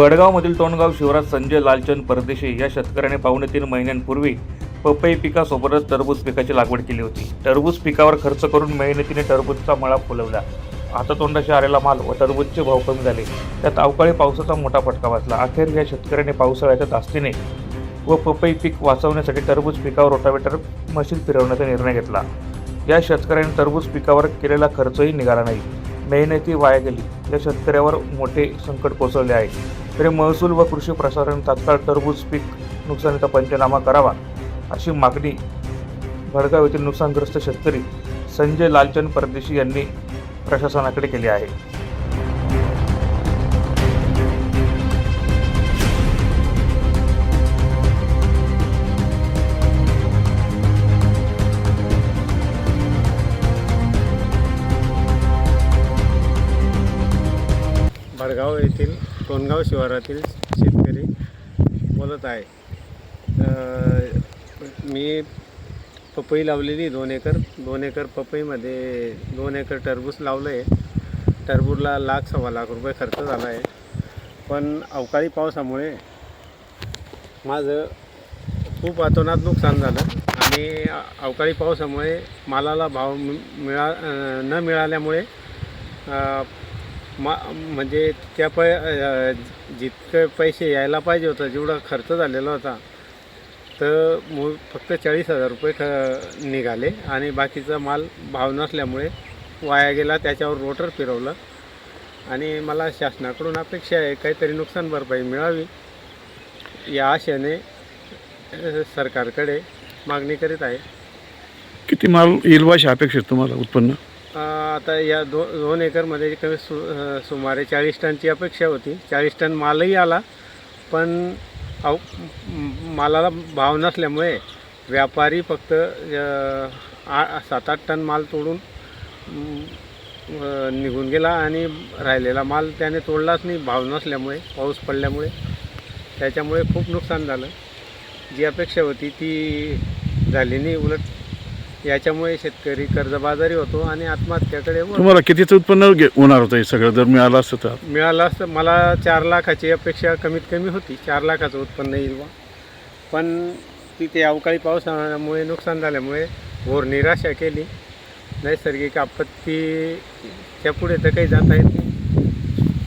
बडगावमधील तोंडगाव शिवराज संजय लालचंद परदेशी या शेतकऱ्याने पावणे तीन महिन्यांपूर्वी पपई पिकासोबतच टरबूज पिकाची लागवड केली होती. टरबूज पिकावर खर्च करून मेहनतीने टरबूजचा मळा फुलवला. आता तोंडाशी आलेला माल व टरबूजचे भाव कमी झाले. त्यात अवकाळी पावसाचा मोठा फटका बसला. अखेर या शेतकऱ्याने पावसाळ्याच्या दास्तीने व पपई पीक वाचवण्यासाठी टरबूज पिकावर रोटावेटर मशीन फिरवण्याचा निर्णय घेतला. या शेतकऱ्याने टरबूज पिकावर केलेला खर्चही निघाला नाही. मेहनती वाया गेली या शेतकऱ्यावर मोठे संकट कोसळले आहे. तरी महसूल व कृषी प्रशासन तात्काळ टरबूज पीक नुकसानीचा पंचनामा करावा अशी मागणी भडगाव येथील नुकसानग्रस्त शेतकरी संजय लालचंद परदेशी यांनी प्रशासनाकडे केली आहे. भडगाव येथील कोणगाव शिवारातील शेतकरी बोलत आहे. मी पपई लावलेली दोन एकर दोन एकर पपईमध्ये दोन एकर टरबूज लावलं आहे टरबूजला लाख सव्वा लाख रुपये खर्च झाला आहे पण अवकाळी पावसामुळे माझं खूप अतोनात नुकसान झालं आणि अवकाळी पावसामुळे मालाला भाव मि- मिळा न मिळाल्यामुळे मा म्हणजे त्या पै जितके पैसे यायला पाहिजे होतं जेवढा खर्च झालेला होता तर मूळ फक्त चाळीस हजार रुपये ख निघाले. आणि बाकीचा माल भाव नसल्यामुळे वाया गेला त्याच्यावर रोटर फिरवलं. आणि मला शासनाकडून अपेक्षा आहे काहीतरी नुकसान भरपाई मिळावी. या आशेने सरकारकडे मागणी करीत आहे. किती माल येईल अशी अपेक्षित तुम्हाला उत्पन्न? आता या दो दोन एकरमध्ये कमी सु सुमारे चाळीस टनची अपेक्षा होती. चाळीस टन मालही आला पण अव मालाला भाव नसल्यामुळे व्यापारी फक्त आ सात आठ टन माल तोडून निघून गेला आणि राहिलेला माल त्याने तोडलाच नाही. भाव नसल्यामुळे पाऊस पडल्यामुळे. त्याच्यामुळे खूप नुकसान झालं. जी अपेक्षा होती ती झाली नाही. उलट याच्यामुळे शेतकरी कर्जबाजारी होतो आणि आत्महत्याकडे तुम्हाला कितीचं उत्पन्न घे- होणार होतं हे सगळं? जर मिळालं असतं तर? मिळालं असतं. मला चार लाखाची अपेक्षा कमीत कमी होती. चार लाखाचं उत्पन्न येईल बा पण तिथे अवकाळी पावसामुळे नुकसान झाल्यामुळे घोर निराशा केली. नैसर्गिक आपत्तीच्या पुढे तर काही जाता येत नाही.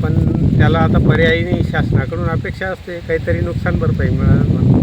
पण त्याला आता पर्यायी नाही. शासनाकडून अपेक्षा असते. काहीतरी नुकसान भरपाई मिळालं